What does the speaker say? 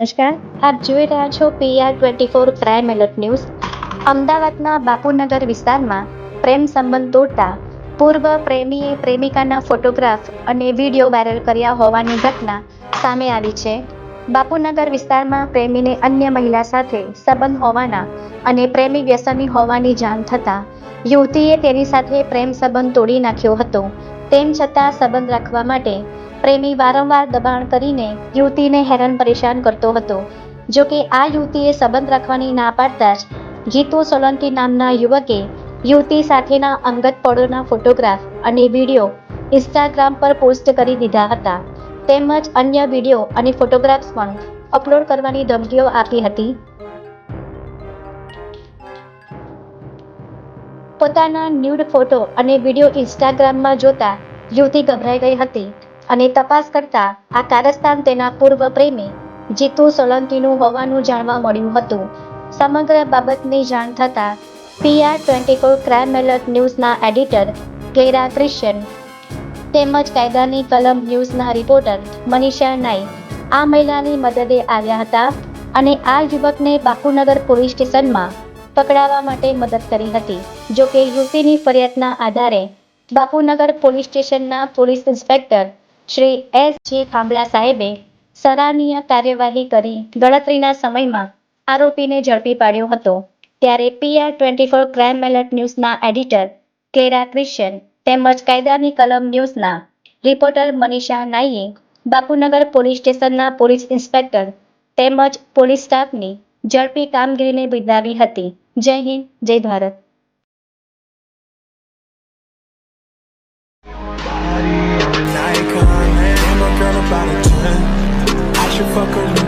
નમસ્કાર, આપ જોઈ રહ્યા છો PR twenty four crime alert news. અમદાવાદના બાપુનગર વિસ્તારમાં પ્રેમ સંબંધ તોડતા પૂર્વ પ્રેમીએ પ્રેમિકાના ફોટોગ્રાફ અને વીડિયો વાયરલ કર્યા હોવાની ઘટના સામે આવી છે. બાપુનગર વિસ્તારમાં પ્રેમીને અન્ય મહિલા સાથે સંબંધ હોવાના અને પ્રેમી વ્યસની હોવાની જાણ થતાં યુવતીએ તેની સાથે પ્રેમ સંબંધ તોડી નાખ્યો હતો. તેમ છતાં સંબંધ રાખવા માટે પ્રેમી વારંવાર દબાણ કરીને યુવતીને હેરાન પરેશાન કરતો હતો. જો કે આ યુવતીએ સંબંધ રાખવાની ના પાડતા જ ગીતુ સોલંકી નામના યુવકે યુવતી સાથેના અંગત પળોના ફોટોગ્રાફ અને વીડિયો ઇન્સ્ટાગ્રામ પર પોસ્ટ કરી દીધા હતા. તેમજ અન્ય વીડિયો અને ફોટોગ્રાફ્સ પણ અપલોડ કરવાની ધમકીઓ આપી હતી. પોતાના ન્યૂડ ફોટો અને વીડિયો ઇન્સ્ટાગ્રામમાં જોતા યુવતી ગભરાઈ ગઈ હતી. અને તપાસ કરતા આ કારસ્તાન તેના પૂર્વ પ્રેમી જીતુ સોલંકીનું હોવાનું જાણવા મળ્યું હતું. સમગ્ર બાબતની જાણ થતાં PR twenty four crime alert ન્યૂઝના editor Gera Christian તેમજ કાયદાની કલમ ન્યૂઝના રિપોર્ટર મનીષા નાઈ આ મહિલાની મદદે આવ્યા હતા અને આ યુવકને બાપુનગર પોલીસ સ્ટેશનમાં પકડાવવા માટે મદદ કરી હતી. જોકે યુવતીની ફરિયાદના આધારે બાપુનગર પોલીસ સ્ટેશનના police inspector Shri S. J. Khambhala સાહેબે સરાહનીય કાર્યવાહી કરી ગણતરીના સમયમાં આરોપીને ઝડપી પાડ્યો હતો. ત્યારે PR twenty four crime alert ન્યૂઝના editor Kera Christian તેમજ કાયદાની કલમ ન્યૂઝના રિપોર્ટર મનીષા નાઈએ બાપુનગર પોલીસ સ્ટેશનના પોલીસ ઇન્સ્પેક્ટર તેમજ પોલીસ સ્ટાફની ઝડપી કામગીરીને બિરદાવી હતી. જય હિન્દ, જય ભારત. motherfucker